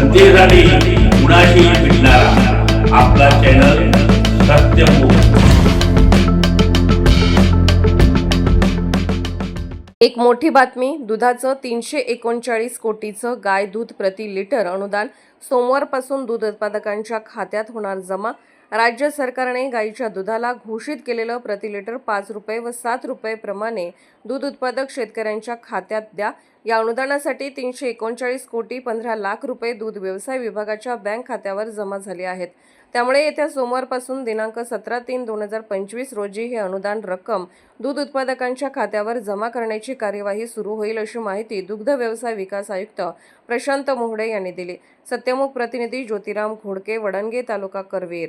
जनतेसाठी कुणाशी भेटणारा. आपला चॅनल एक मोठी बातमी दुधाचं तीनशे एकोणचाळीस कोटीचं गाय दूध प्रति लिटर अनुदान सोमवारपासून दूध उत्पादकांच्या खात्यात होणार जमा. राज्य सरकारने गाईच्या दुधाला घोषित केलेलं प्रति लिटर पाच रुपये व सात रुपये प्रमाणे दूध उत्पादक शेतकऱ्यांच्या खात्यात द्या. या अनुदानासाठी तीनशे एकोणचाळीस कोटी पंधरा लाख रुपये दूध व्यवसाय विभागाच्या बँक खात्यावर जमा झाले आहेत. त्यामुळे येत्या सोमवारपासून दिनांक सतरा तीन दोन हजार पंचवीस रोजी हे अनुदान रक्कम दूध उत्पादकांच्या खात्यावर जमा करण्याची कार्यवाही सुरू होईल अशी माहिती दुग्ध व्यवसाय विकास आयुक्त प्रशांत मोहडे यांनी दिली. सत्यमुख प्रतिनिधी ज्योतिराम घोडके वडणगे तालुका करवीर.